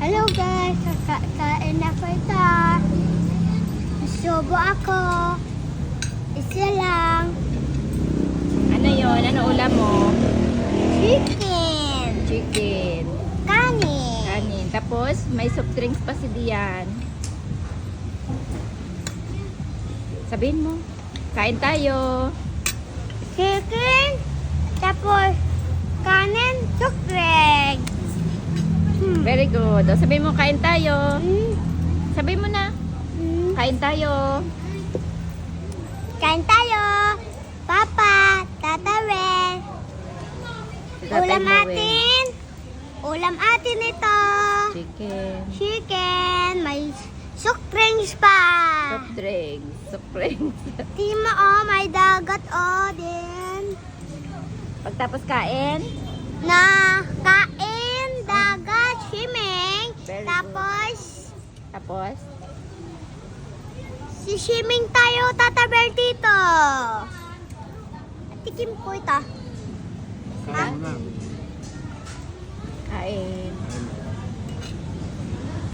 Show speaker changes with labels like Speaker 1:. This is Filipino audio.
Speaker 1: Hello guys, kakain na ko ito. Subo ako. Isa lang.
Speaker 2: Ano yon? Ano ulam mo?
Speaker 1: Chicken.
Speaker 2: Chicken.
Speaker 1: Kanin.
Speaker 2: Kanin. Tapos, may soft drinks pa si Dian. Sabihin mo. Kain tayo.
Speaker 1: Chicken. Tapos,
Speaker 2: Very good. O, sabihin mo, kain tayo.
Speaker 1: Hmm.
Speaker 2: Sabihin mo na.
Speaker 1: Hmm.
Speaker 2: Kain tayo.
Speaker 1: Kain tayo. Papa, Tata Ren.
Speaker 2: Tatay
Speaker 1: Ulam atin. Ulam atin ito.
Speaker 2: Chicken.
Speaker 1: Chicken. May sukrings pa.
Speaker 2: Soft drinks. Soft drinks.
Speaker 1: Timo, oh, may dagat, oh, din.
Speaker 2: Pagtapos kain,
Speaker 1: Na kain, dagat, swimming.
Speaker 2: Very good.
Speaker 1: Tapos,
Speaker 2: tapos,
Speaker 1: si swimming tayo, tataber dito. Tikim ko ito.
Speaker 3: na?